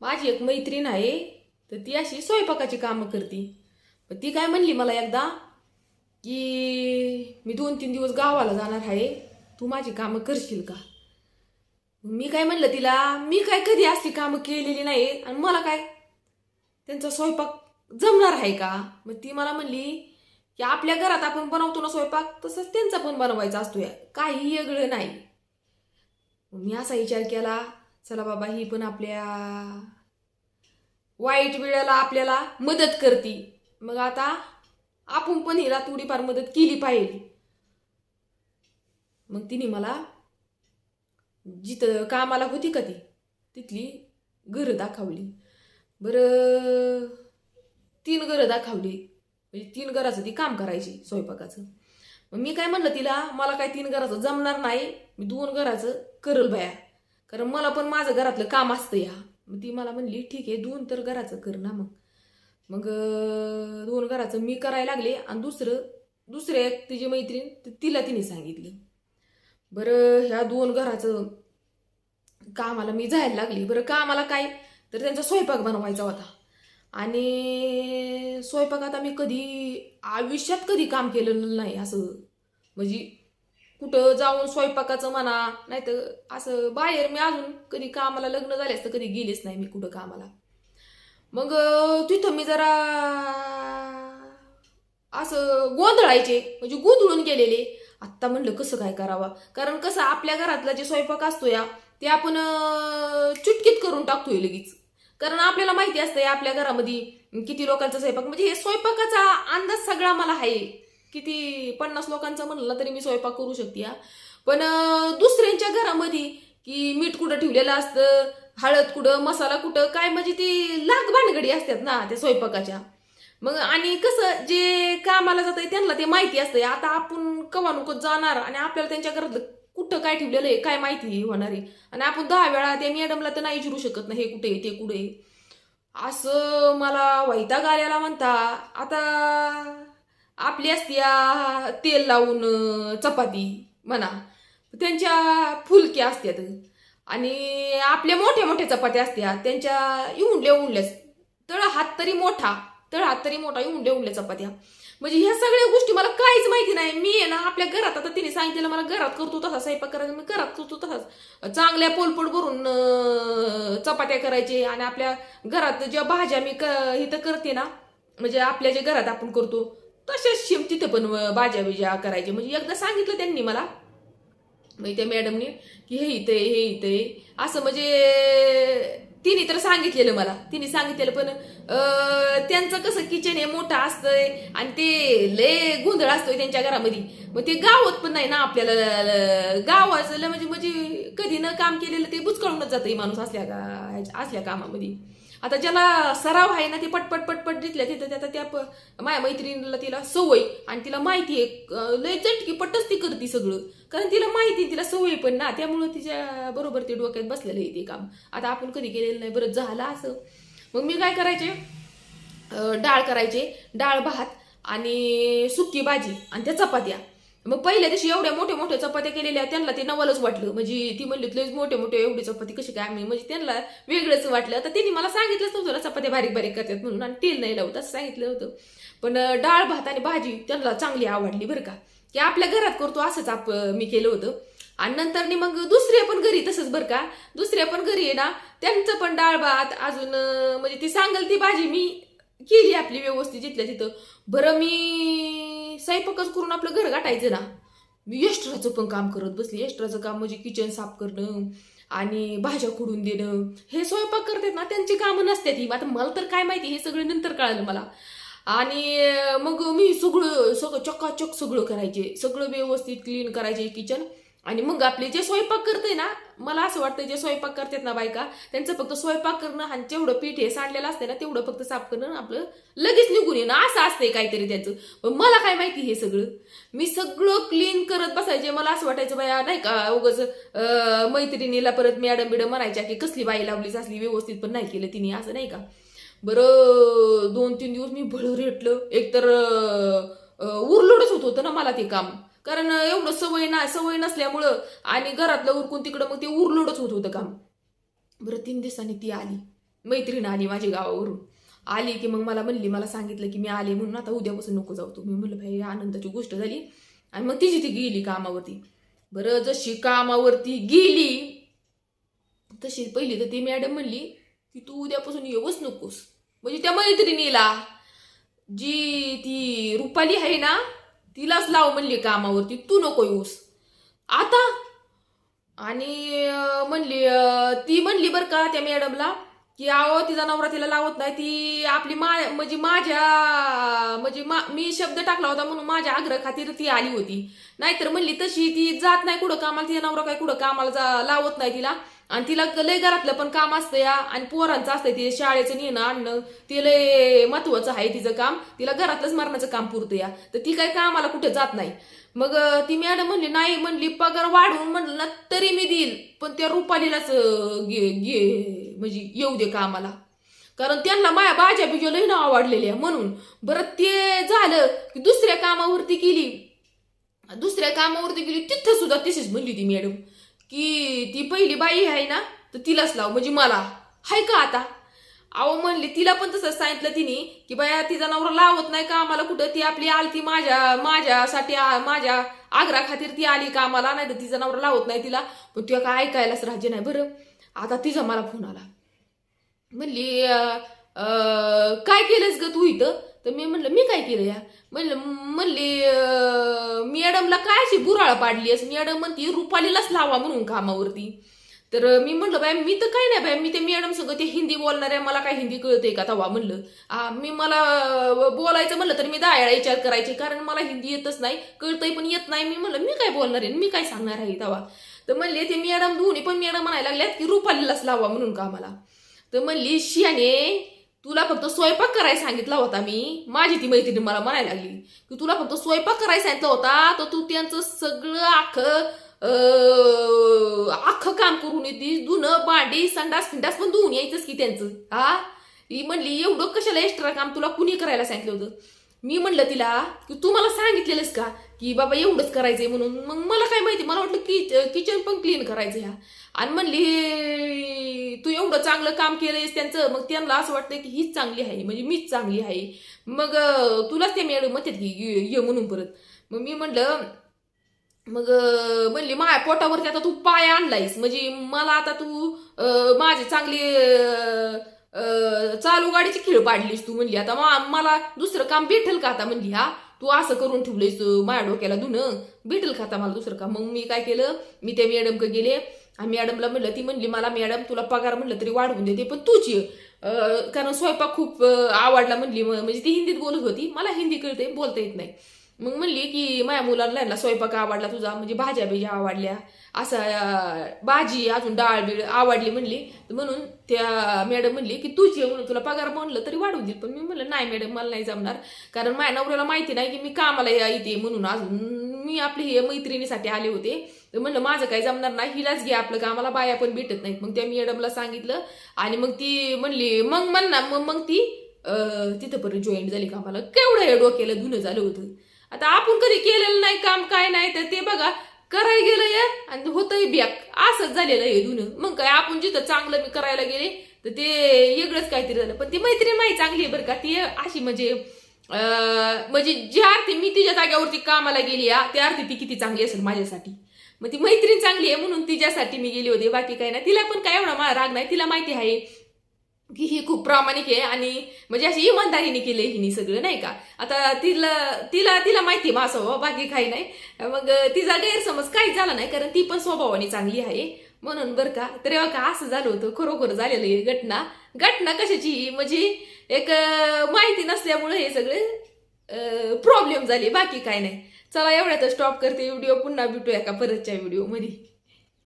माझी एक मैत्रीण आहे तर ती अशी स्वयंपाकाची कामं करते. पण ती काय म्हणली मला एकदा की मी दोन तीन दिवस गावाला जाणार आहे तू माझी कामं करशील का? मी काय म्हणलं तिला मी काय कधी असली कामं केलेली नाही आणि मला काय? त्यांचा स्वयंपाक जमणार आहे का? मग ती मला म्हणली की आपल्या घरात आपण बनवतो ना स्वयंपाक तसंच त्यांचा पण बनवायचा असतो या. काही वेगळं नाही. मग मी असा विचार केला चला बाबा ही पण आपल्या वाईट वेळेला आपल्याला मदत करते. मग आता आपण पण हिला थोडीफार मदत केली पाहिजे. मग तिने मला जिथं कामाला होती का ती तिथली घरं दाखवली. बरं तीन घरं दाखवली. म्हणजे तीन घराचं ती काम करायची स्वयंपाकाचं. मग मी काय म्हणलं तिला मला काय तीन घराचं जमणार नाही. मी दोन घराचं करल बाया. कारण मला पण माझं घरातलं काम असतं या. मग ती मला म्हणली ठीक आहे दोन तर घराचं कर ना मग. मग दोन घराचं मी करायला लागले आणि दुसरं दुसऱ्या एक तिची मैत्रीण तिला तिने सांगितलं. बरं ह्या दोन घराचं कामाला मी जायला लागली. बरं कामाला काय? तर त्यांचा स्वयंपाक बनवायचा होता. आणि स्वयंपाक आता मी कधी आयुष्यात कधी काम केलेलं नाही असं. म्हणजे कुठं जाऊन स्वयंपाकाचं म्हणा नाही तर असं बाहेर मी अजून कधी कामाला लग्न झाले असतं कधी गेलेच नाही मी कुठं कामाला. मग तिथं मी जरा असं गोंधळायचे म्हणजे गोंधळून गेलेले. आत्ता म्हणलं कसं काय करावं? कारण कसं आपल्या घरातला जे स्वयंपाक असतो या ते आपण चुटकीत करून टाकतोय लगेच. कारण आपल्याला माहिती असतंय आपल्या घरामध्ये किती लोकांचा स्वयंपाक म्हणजे हे स्वयंपाकाचा अंदाज सगळा मला आहे. किती पन्नास लोकांचा म्हणलं तरी मी स्वयंपाक करू शकते हा. पण दुसऱ्यांच्या घरामध्ये की मीठ कुठं ठेवलेलं असतं हळद कुठं मसाला कुठं काय म्हणजे ती लाग भानगडी असतात ना त्या स्वयंपाकाच्या. मग आणि कसं जे कामाला जात त्यांना ते माहिती असतं आता आपण कवानुकत जाणार आणि आपल्याला त्यांच्या घरात कुठं काय ठेवलेलं आहे काय माहिती होणार आहे. आणि आपण दहा वेळा त्या मॅडमला तर नाही विचारू शकत नाही हे कुठे ते कुठे असं मला वैताग आल्याला म्हणता आता आपली असत्या तेल लावून चपाती म्हणा. त्यांच्या फुलक्या असत्यात. आणि आपल्या मोठ्या मोठ्या चपात्या असत्या त्यांच्या इउंडल्या उंडल्याच तळ हात तरी मोठा तळ हात तरी मोठा इउंडल्या उंडल्या चपात्या. म्हणजे ह्या सगळ्या गोष्टी मला काहीच माहिती नाही. मी आहे ना आपल्या घरात आता तिने सांगितलं मला घरात करतो तसा स्वयंपाक करायचा मी घरात करतो तसाच. चांगल्या पोलपोट भरून चपात्या करायचे आणि आपल्या घरात ज्या भाज्या मी क इथं करते ना म्हणजे आपल्या जे घरात आपण करतो तशाच शिम तिथं पण बाज्या भाज्या बिज्या करायचे? म्हणजे एकदा सांगितलं त्यांनी मला. म्हणजे त्या मॅडमनी की हे इथे हे इथे. असं म्हणजे तिने तर सांगितलेलं मला. तिने सांगितलेलं पण अं, त्यांचं कसं किचन हे मोठं असतंय आणि ते लय गोंधळ असतोय त्यांच्या घरामध्ये. मग ते गावात पण नाही ना आपल्याला गावाचं म्हणजे म्हणजे कधी न काम केलेलं ते बुचकळूनच जातं माणूस असल्या का असल्या कामामध्ये. आता ज्याला सराव आहे ना ते पटपट पटपट दिसल्या तिथं आता त्या माया मैत्रिणीला तिला सवय आणि तिला माहिती आहे लय चटकी पटच ती करते सगळं. कारण तिला माहिती आहे, तिला सवय पण ना त्यामुळं तिच्या बरोबर ते डोक्यात बसलेलं आहे ते काम. आता आपण कधी केले केलेलं नाही बरं झालं असं. मग मी काय करायचे? डाळ करायचे. डाळ भात आणि सुकी भाजी आणि त्या चपात्या. मग पहिल्या दिवशी एवढ्या मोठ्या मोठ्या चपात्या केलेल्या त्यांना ते नवलच वाटलं. म्हणजे ती म्हणली तुला मोठे मोठे एवढी चपाती कशी काय आम्ही? म्हणजे त्यांना वेगळंच वाटलं. तर त्यांनी मला सांगितलंच नव्हतं ना चपात्या बारीक बारीक करतात म्हणून आणि तेल नाही लावत असं सांगितलं होतं. पण डाळ भात आणि भाजी त्यांना चांगली आवडली बरं का. की आपल्या घरात करतो असंच आप मी केलं होतं. आणि नंतर मग दुसरे पण घरी तसंच बरं का. दुसऱ्या पण घरी आहे ना त्यांचं पण डाळ भात अजून म्हणजे ती सांगल ती भाजी मी केली आपली व्यवस्थित जिथल्या तिथं. बरं मी स्वयंपाकच करून आपलं घर गाठायचं ना. मी एक्स्ट्राचं पण काम करत बसली. एक्स्ट्राचं काम म्हणजे किचन साफ करणं आणि भाज्या खुडून देणं. हे स्वयंपाक करतात ना त्यांची कामं नसतात ही. आता मला तर काय माहिती हे सगळं नंतर कळालं मला. आणि मग मी सगळं सगळं चक्काचक सगळं करायचे. सगळं व्यवस्थित क्लीन करायचे किचन आणि मग आपले जे स्वयंपाक करते ना मला असं वाटतं जे स्वयंपाक करतात ना बायका त्यांचं फक्त स्वयंपाक करणं आणि जेवढं पीठ हे सांडलेलं असते ना तेवढं फक्त साफ करणं आपलं लगेच निघून येणं असं असतंय काहीतरी त्याचं. पण मला काय माहिती हे सगळं? मी सगळं क्लीन करत बसायचे. मला असं वाटायचं बाया नाही का उगाच मैत्रिणीला परत मॅडम बिडम म्हणायच्या की कसली बाई लावलीच असली व्यवस्थित पण नाही केलं तिने असं नाही का? बरं दोन तीन दिवस मी भळ रेटलं. एकतर उरलोडच होत होतं ना मला ते काम. कारण एवढं सवय ना सवय नसल्यामुळं आणि घरातलं उरकून तिकडं मग ते उरलोडच होत होतं काम. बरं तीन दिवसांनी ती आली. मैत्रीण आली माझी गावावरून. आली की मग मला म्हणली मला सांगितलं की मी आले म्हणून आता उद्यापासून नको जाऊ तू. मी म्हणलं भाई आनंदाची गोष्ट झाली. आणि मग तिची ती गेली कामावरती. बरं जशी कामावरती गेली तशी पहिली तर ती मॅडम म्हणली की तू उद्यापासून येऊच नकोस. म्हणजे त्या मैत्रिणीला जी ती रुपाली आहे ना तिलाच लाव म्हणली कामावरती तू नको येऊस. आता? आणि म्हणली ती म्हणली बरं का त्या मॅडमला की आहो तिचा नवरा तिला लावत नाही ती आपली मा म्हणजे माझ्या म्हणजे मा मी शब्द टाकला होता म्हणून माझ्या आग्रह खातीर ती आली होती. नाहीतर म्हणली तशी ती जात नाही कुठं कामाला तिचा नवरा काय कुठं कामाला जा लावत नाही तिला. आणि तिला लय घरातलं पण काम असतं या. आणि पोरांचं असतंय तिथे शाळेचं नेणं आणणं. ते लय महत्वाचं आहे तिचं काम. तिला घरातलंच मरणाचं काम पुरतं या. तर ती काय कामाला कुठे जात नाही. मग ती मॅडम म्हणली नाही म्हणली पगार वाढवून म्हणलं ना तरी मी देईल. पण त्या रुपालीलाच घे घे म्हणजे येऊ दे कामाला. कारण त्यांना माया बाज्या बिजा लई नाव आवडलेली आहे म्हणून. बरं ते झालं की दुसऱ्या कामावरती गेली. दुसऱ्या कामावरती गेली तिथं सुद्धा तशीच म्हणली ती मॅडम. की ती पहिली बाई आहे ना तर तिलाच लाव म्हणजे मला. हाय का आता? अहो म्हणली तिला पण तसंच सांगितलं तिने की बाया तिचा नवरा लावत नाही का आम्हाला कुठं? ती आपली आलती माझ्या माझ्यासाठी माझ्या आग्रा खातीर ती आली का आम्हाला? नाही तर तिचा नवरा लावत नाही तिला. पण तुला काय ऐकायलाच राज्य नाही बरं. आता तिचा मला फोन आला. म्हणली काय केलंस ग तू इथं? तर मी म्हणलं मी काय केलं या? म्हणलं म्हणली मॅडमला काय अशी बुराळ पाडली असं मॅडम म्हणती रुपालीलाच लावा म्हणून कामावरती. तर मी म्हणलं बाय मी तर काय नाही बाय मी ते मॅडम सगळं ते हिंदी बोलणार आहे मला काय हिंदी कळते का तवा? म्हणलं. आ, मी मला बोलायचं म्हणलं तर मी दहा विचार करायचे कारण मला हिंदी येतच नाही कळतंय पण येत नाही. मी म्हणलं मी काय बोलणार आहे? मी काय सांगणार आहे तवा? तर म्हणले ते मॅडम दोन्ही पण मॅडम म्हणायला लागल्यात की रुपालीलाच लावा म्हणून कामाला. तर म्हणली शियाने तुला फक्त स्वयंपाक करायला सांगितला होता मी. माझी ती मैत्रीण मला म्हणायला लागली की तुला फक्त स्वयंपाक करायला सांगितला होता तर तू त्यांचं सगळं आखं आखं अख्खं काम करून येतीस धुणं भांडी संडास फिंडास पण धुवून यायचंच की त्यांचं. हा? ही म्हणली एवढं कशाला एक्स्ट्रा काम तुला कुणी करायला सांगितलं होतं? मी म्हणलं तिला की तू मला सांगितलेलंस का? की बाबा एवढंच करायचंय म्हणून. मग मला काय माहिती मला वाटलं की किचन पण क्लीन करायचं ह्या आणि म्हणली तू एवढं चांगलं काम केलंयस त्यांचं. मग त्यांना असं वाटतं की हीच चांगली आहे म्हणजे मीच चांगली आहे. मग तुलाच ते मॅडम म्हणतात की ये म्हणून परत. मग मी म्हणलं मग म्हणली माया पोटावरती आता तू पाय आणलायस. म्हणजे मला आता तू माझे चांगले चांगली चालू गाडीची खेळ पाडलीस तू. म्हणली आता मला दुसरं काम भेटेल का आता? म्हणली हा. तू असं करून ठेवलंयस माझ्या डोक्याला धुणं. भेटेल का आता मला दुसरं का मग मी काय केलं? मी त्या मॅडमकडे गेले. आणि मॅडमला म्हणलं ती म्हणली मला मॅडम तुला पगार म्हणलं तरी वाढवून देते पण तूच कारण स्वयंपाक खूप आवडला म्हणली. म्हणजे ती हिंदीत बोलत होती. मला हिंदी कळते बोलता येत नाही. मग म्हणली की माझ्या मुलाला यांना स्वयंपाक आवडला तुझा म्हणजे भाज्या बिज्या आवडल्या. असं भाजी अजून डाळ बीळ आवडली म्हणली. तर म्हणून त्या मॅडम म्हणली की तुझी म्हणून तुला पगार म्हणलं तरी वाढवून देईल. पण मी म्हणलं नाही मॅडम मला नाही जमणार. कारण माझ्या नवऱ्याला माहिती नाही की मी कामाला या- येते म्हणून. अजून मी आपली हे मैत्रिणीसाठी आले होते. तर म्हणलं माझं काही जमणार नाही. हिलाच घे आपलं कामाला बाया पण भेटत नाहीत. मग त्या मॅडमला सांगितलं आणि मग ती म्हणली मग म्हण ना मग मग ती तिथंपर्यंत तिथं जॉईन झाली कामाला. केवढं हे डोक्याला धुणं झालं होतं. आता आपण कधी केलेलं नाही काम काय नाही तर ते बघा करायला गेलं या आणि होतंय बॅक असंच झालेलं आहे धुणं मग काय आपण जिथं चांगलं मी करायला गेले तर ते वेगळंच काहीतरी झालं. पण ती मैत्रीण माही चांगली आहे बरं का. ती अशी म्हणजे म्हणजे ज्या अर्थी मी तिच्या जाग्यावरती कामाला गेली या त्या अर्थी ती किती चांगली असेल माझ्यासाठी. मग ती मैत्रीण चांगली आहे म्हणून तिच्यासाठी मी गेली होती. बाकी काही नाही. तिला पण काय एवढा मला राग नाही. तिला माहिती आहे. की ही खूप प्रामाणिक आहे आणि म्हणजे अशी इमानदारीने केले हिने सगळं नाही का? आता तिला तिला तिला माहिती आहे माझा स्वभाव बाकी काही नाही. मग तिचा गैरसमज काही झाला नाही कारण ती पण स्वभावाने चांगली आहे. म्हणून बरं का तर का असं झालं होतं? खरोखर झालेलं आहे घटना. घटना कशाची? म्हणजे एक माहिती नसल्यामुळे हे सगळे प्रॉब्लेम झाले बाकी काय नाही. चला एवढ्यात स्टॉप करते. व्हिडिओ पुन्हा भेटूया का परतच्या व्हिडिओमध्ये